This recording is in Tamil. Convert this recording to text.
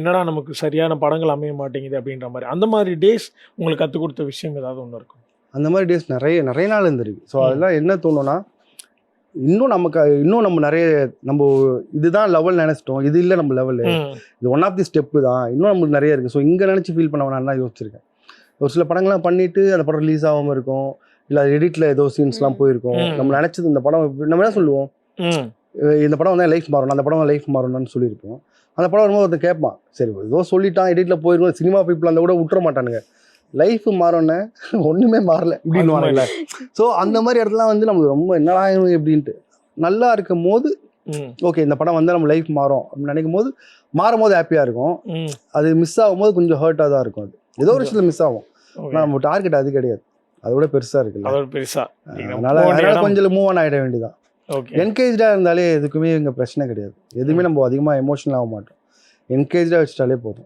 என்னடா நமக்கு சரியான படங்கள் அமைய மாட்டேங்குது அப்படின்ற மாதிரி. அந்த மாதிரி டேஸ் உங்களுக்கு கற்றுக் கொடுத்த விஷயம் ஏதாவது ஒன்று இருக்கும்? அந்த மாதிரி டேஸ் நிறைய நிறைய நாள் இருந்திருக்கு. ஸோ. அதெல்லாம் என்ன தோணும்னா இன்னும் நமக்கு இன்னும் நம்ம நிறைய நம்ம இதுதான் லெவல் நினைச்சிட்டோம். இது இல்லை நம்ம லெவலு இது ஒன் ஆஃப் தி ஸ்டெப்பு தான். இன்னும் நம்மளுக்கு நிறைய இருக்குது ஸோ இங்கே நினச்சி ஃபீல் பண்ண வேணாம்னு தான் யோசிச்சிருக்கேன். ஒரு சில படங்கள்லாம் பண்ணிட்டு அந்த படம் ரிலீஸ் ஆகாமல் இருக்கும். இல்லை எடிட்டில் ஏதோ சீன்ஸ்லாம். போயிருக்கும். நம்ம நினச்சது இந்த படம் நம்ம என்ன சொல்லுவோம்? இந்த படம் வந்தால் லைஃப் மாறணும் அந்த படம் லைஃப் மாறணும்னு சொல்லியிருப்போம். அந்த படம் வரும்போது ஒருத்தன் கேட்பான் சரி ஏதோ சொல்லிட்டான் எடிட்டில் போயிருக்கோம் சினிமா பீப்புள் அந்த கூட விட்டுற மாட்டானுங்க. லைஃப் மாறோன்னே ஒன்றுமே மாறல. இப்படின்னு வாங்கல ஸோ அந்த மாதிரி இடத்துலாம் வந்து நமக்கு ரொம்ப என்னடா எப்படின்ட்டு நல்லா இருக்கும் போது ஓகே இந்த படம் வந்தால் நம்ம லைஃப் மாறும் அப்படின்னு நினைக்கும் போது மாறும் போது ஹாப்பியாக இருக்கும். அது மிஸ் ஆகும்போது கொஞ்சம் ஹர்ட்டாக தான் இருக்கும் அது. ஏதோ ஒரு விஷயத்தில் மிஸ் ஆகும். ஆனால் நம்ம டார்கெட் அது கிடையாது. அதோட பெருசாக இருக்குல்ல. அதோட பெருசா. நீங்க அதனால. கொஞ்சம் மூவ் ஆன் ஆகிட வேண்டியதான் என்கேஜாக இருந்தாலே எதுக்குமே இங்கே பிரச்சனை கிடையாது. எதுவுமே நம்ம அதிகமாக எமோஷனல் ஆக மாட்டோம். என்கேஜாக வச்சுட்டாலே போதும்.